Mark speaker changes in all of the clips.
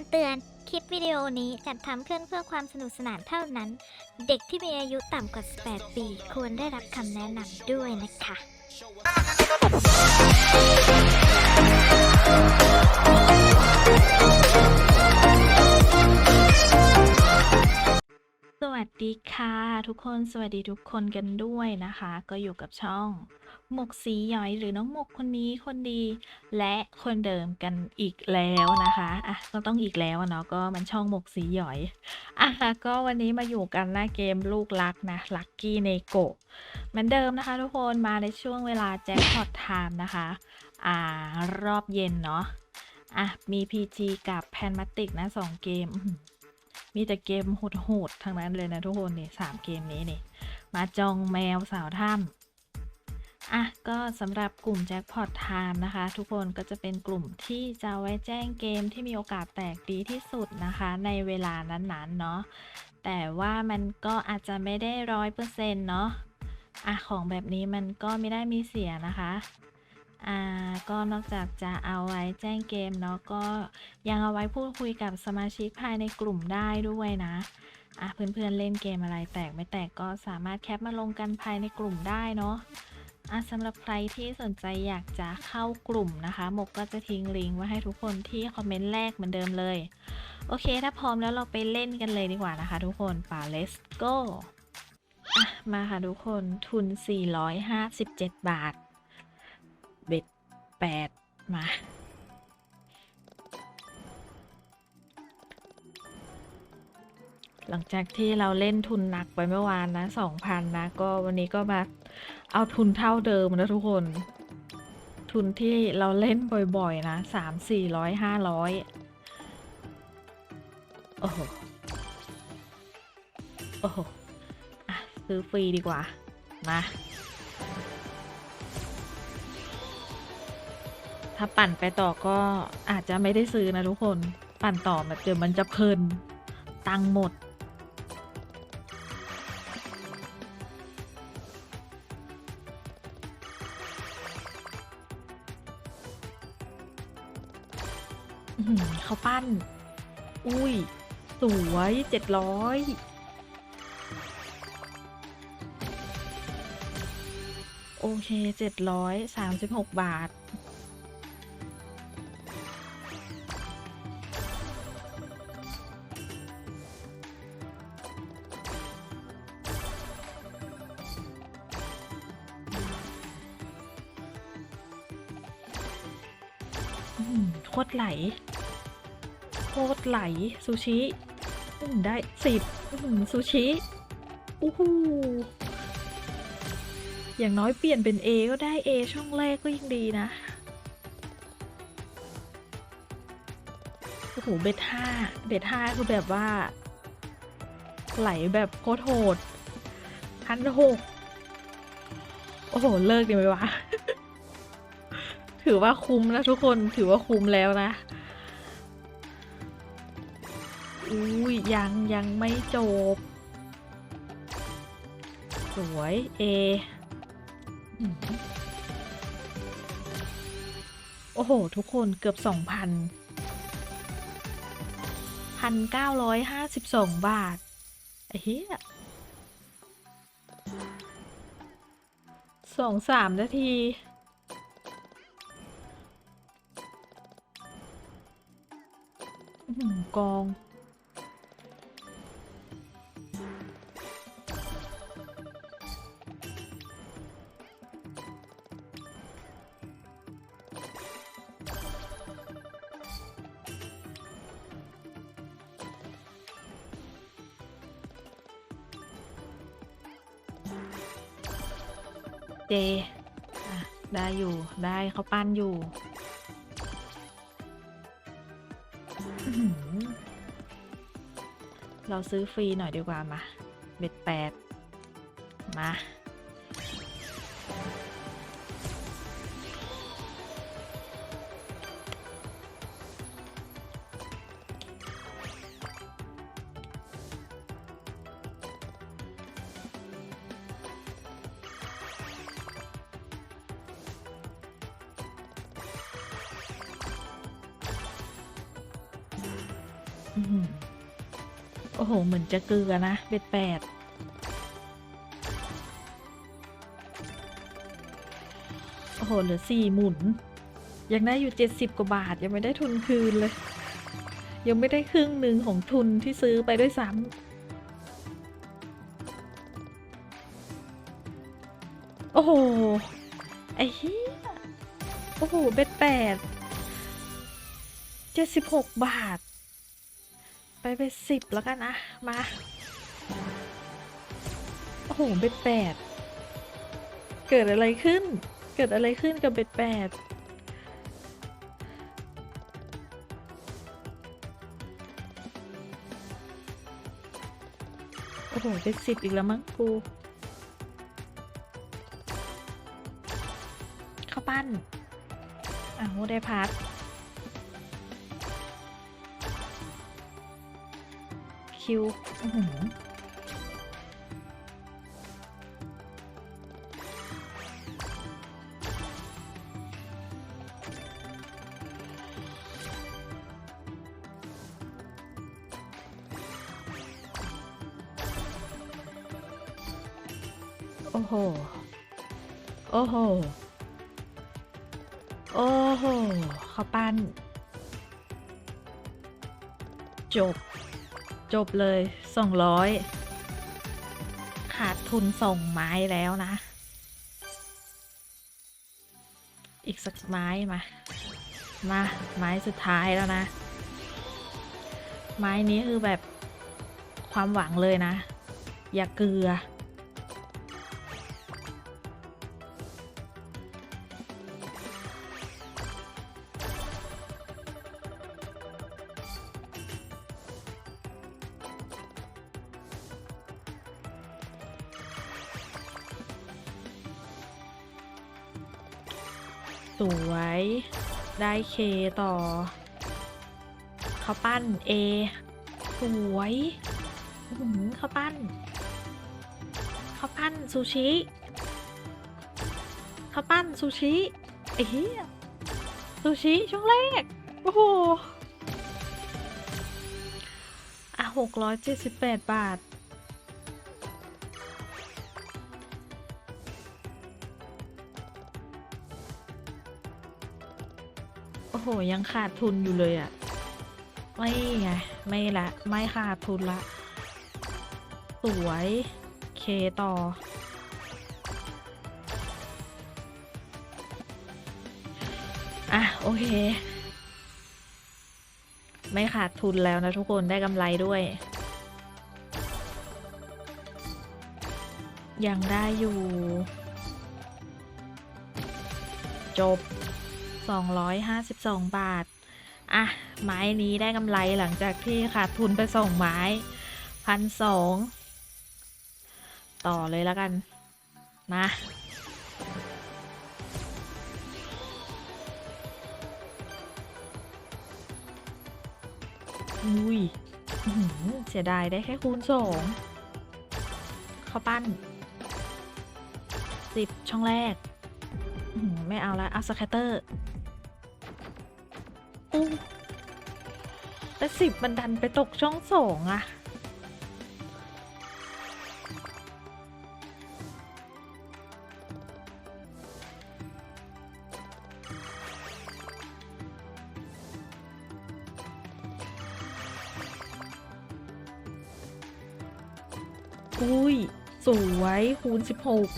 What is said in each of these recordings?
Speaker 1: ำเตือน คลิปวิดีโอนี้จัดทำขึ้นเพื่อความสนุกสนานเท่านั้น เด็กที่มีอายุต่ำกว่า 18 ปี ควรได้รับคำแนะนำด้วยนะคะ
Speaker 2: สวัสดีค่ะ ทุกคนสวัสดีทุกคนกันด้วยนะคะ ก็อยู่กับช่อง หมกสีหย้อยหรือน้องหมกคนนี้คนดี และคนเดิมกันอีกแล้วนะคะอะก็ต้องอีกแล้วเนาะก็มันช่องหมกสีหย้อยอะก็วันนี้มาอยู่กันหน้าเกมลูกรักนะลักกี้เนโกเหมือนเดิมนะคะ ทุกคนมาในช่วงเวลาแจ็คพอตไทม์นะคะอ่ารอบเย็นเนาะอะมี PG กับแพนมาติกนะสองเกมมีแต่เกมโหดๆทั้งนั้นเลยนะทุกคนนี่สามเกมนี้นี่ มาจองแมวสาวถ้ำ อะก็สำหรับกลุ่มแจ็คพอตไทม์นะคะ ทุกคนก็จะเป็นกลุ่มที่จะไว้แจ้งเกมที่มีโอกาสแตกดีที่สุดนะคะ ในเวลานั้นๆเนาะแต่ว่ามันก็อาจจะไม่ได้ร้อยเปอร์เซ็นต์เนาะอะของแบบนี้มันก็ไม่ได้มีเสียนะคะอ่าก็นอกจากจะเอาไว้แจ้งเกมเนาะก็ยังเอาไว้พูดคุยกับสมาชิกภายในกลุ่มได้ด้วยนะอะเพื่อนๆเล่นเกมอะไรแตกไม่แตกก็สามารถแคปมาลงกันภายในกลุ่มได้เนาะ อะสำหรับใครที่สนใจอยากจะเข้ากลุ่มนะคะหมกก็จะทิ้งลิงก์ไว้ให้ทุกคนที่คอมเมนต์แรกเหมือนเดิมเลย โอเค ถ้าพร้อมแล้วเราไปเล่นกันเลยดีกว่านะคะทุกคนป่า let's go อะมาค่ะทุกคนทุน 457 บาท เบ็ด 8 มา หลังจากที่เราเล่นทุนหนักไปเมื่อวานนะสองพันนะ ก็วันนี้ก็มาเอาทุนเท่าเดิมนะทุกคน ทุนที่เราเล่นบ่อยๆนะสามสี่ร้อยห้าร้อยโอ้โห โอ้โหอะซื้อฟรีดีกว่า มาถ้าปั่นไปต่อก็อาจจะไม่ได้ซื้อนะทุกคน ปั่นต่อแบบเดี๋ยวมันจะเพลิน ตังหมดาปั้นอุ้ย สวยเจ็ดร้อยโอเคเจ็ดร้อยสามสิบหกบาทอืมโคตรไหล คตรไหลซูชิได้สิบซูชิอู้หูอย่างน้อยเปลี่ยนเป็น A ก็ได้ A ช่องแรกก็ยังดีนะโอ้โหเบ็ดห้าเบ็ดห้าคือแบบว่า ไหลแบบโคตรโหดพันหกโอ้โห เลิกดีไหมวะ ถือว่าคุ้มนะทุกคนถือว่าคุ้มแล้วนะ อุ้ยยังยังไม่จบ สวยเอโอ้โห ทุกคนเกือบสองพันพันเก้าร้อยห้าสิบสองบาทเหี้ยสองสามนาที กอง เจได้อยู่ได้เขาปั้นอยู่เราซื้อฟรีหน่อยดีกว่ามา เบ็ดแปดมา โอ้โห เหมือนจะเกลือนะ เบ็ดแปดโอ้โห เหลือสี่หมุน ยังได้อยู่เจ็ดสิบกว่าบาท ยังไม่ได้ทุนคืนเลย ยังไม่ได้ครึ่งหนึ่งของทุนที่ซื้อไปด้วยซ้ำ โอ้โห ไอ้เหี้ย โอ้โห เบ็ดแปดเจ็ดสิบหกบาท ไปไปสิบแล้วกันนะ มา โอ้โหเบ็ดแปดเกิดอะไรขึ้น เกิดอะไรขึ้นกับเบ็ดแปดโอ้โหเป็นสิบอีกแล้วมั้งกู เข้าปั้นอ้าวได้พัด คิวโอ้โห โอ้โห โอ้โห เขาปั้น จบ จบเลยสองร้อยขาดทุนส่งไม้แล้วนะ อีกสักไม้มา มาไม้สุดท้ายแล้วนะ ไม้นี้คือแบบความหวังเลยนะ อย่าเกลือ สวย ได้เคต่อข้าปั้น A สวยอื้อหือข้าปั้นข้าปั้นซูชิข้าปั้นซูชิไอ้เหี้ยซูชิช่วงแรก โอ้โห อะหกร้อยเจ็ดสิบแปดบาท โหยังขาดทุนอยู่เลยอะ่ะ ไม่ไงไม่ละไม่ขาดทุนละ สวยเคต่อ อะ โอเค ไม่ขาดทุนแล้วนะทุกคนได้กำไรด้วย ยังได้อยู่ จบ 252 บาท อะ ไม้นี้ได้กำไรหลังจากที่ขาดทุนไปสองไม้พันสองต่อเลยแล้วกัน มาอุ้ยเสียดายได้แค่คูณสองข้าวปั้นสิบช่องแรก ไม่เอาละเอาสแคตเตอร์ แต่สิบมันดันไปตกช่องสองอะอุ้ย สวยคูณสิบหก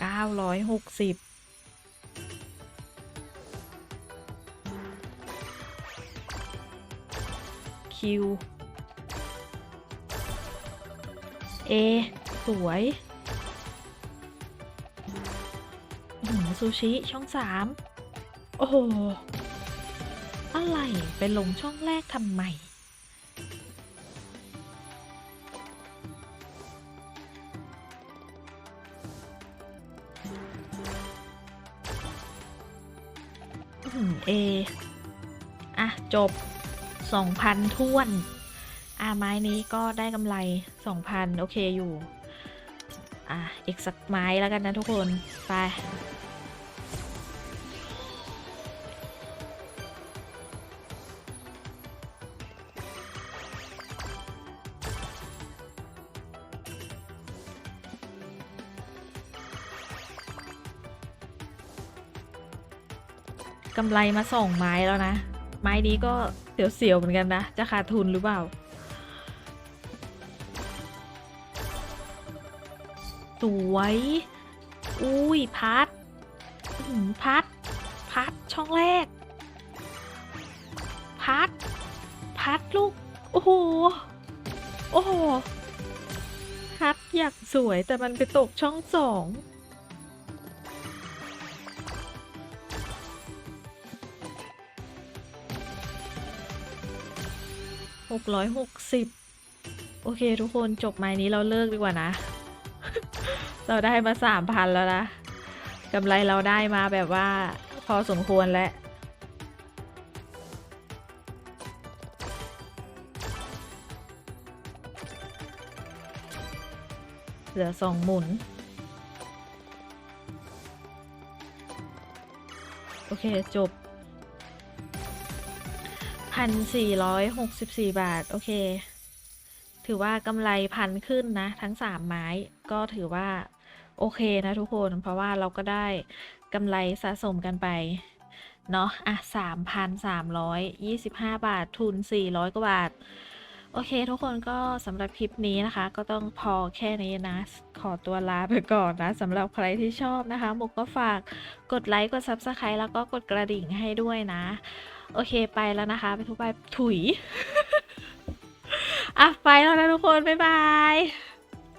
Speaker 2: เก้าร้อยหกสิบ คิว เอ สวยหือซูชิ ช่องสาม โอ้โห อะไร ไปลงช่องแรกทำไมอืมเอ อะ จบ 2,000ท่วน อ่าไม้นี้ก็ได้กำไร 2,000 โอเคอยู่ อ่าอีกสักไม้แล้วกันนะทุกคน ไป กำไรมาส่งไม้แล้วนะ ไม้นี้ก็ เสียวๆเหมือนกันนะ จะขาดทุนหรือเปล่า สวย อุ้ย พัด พัด พัด ช่องแรก พัด พัดลูก โอ้โห โอ้โห พัดอยากสวยแต่มันไปตกช่องสอง หกร้อยหกสิบโอเคทุกคนจบไม้นี้เราเลิกดีกว่านะ เราได้มาสามพันแล้วนะกำไรเราได้มาแบบว่าพอสมควรแล้วเหลือสองหมุน โอเค จบ พันสี่ร้อยหกสิบสี่บาท โอเค ถือว่ากำไรพันขึ้นนะ ทั้งสามไม้ก็ถือว่า โอเคนะทุกคน เพราะว่าเราก็ได้กำไรสะสมกันไป เนาะอะสามพันสามร้อยยี่สิบห้าบาททุนสี่ร้อยกว่าบาท โอเค ทุกคนก็สำหรับคลิปนี้นะคะ ก็ต้องพอแค่นี้นะ ขอตัวลาไปก่อนนะสำหรับใครที่ชอบนะคะ มุกก็ฝากกดไลค์ กด Subscribe แล้วก็กดกระดิ่งให้ด้วยนะ โอเคไปแล้วนะคะ ไปทุกไปถุย อะไปแล้วนะทุกคน บ๊ายบาย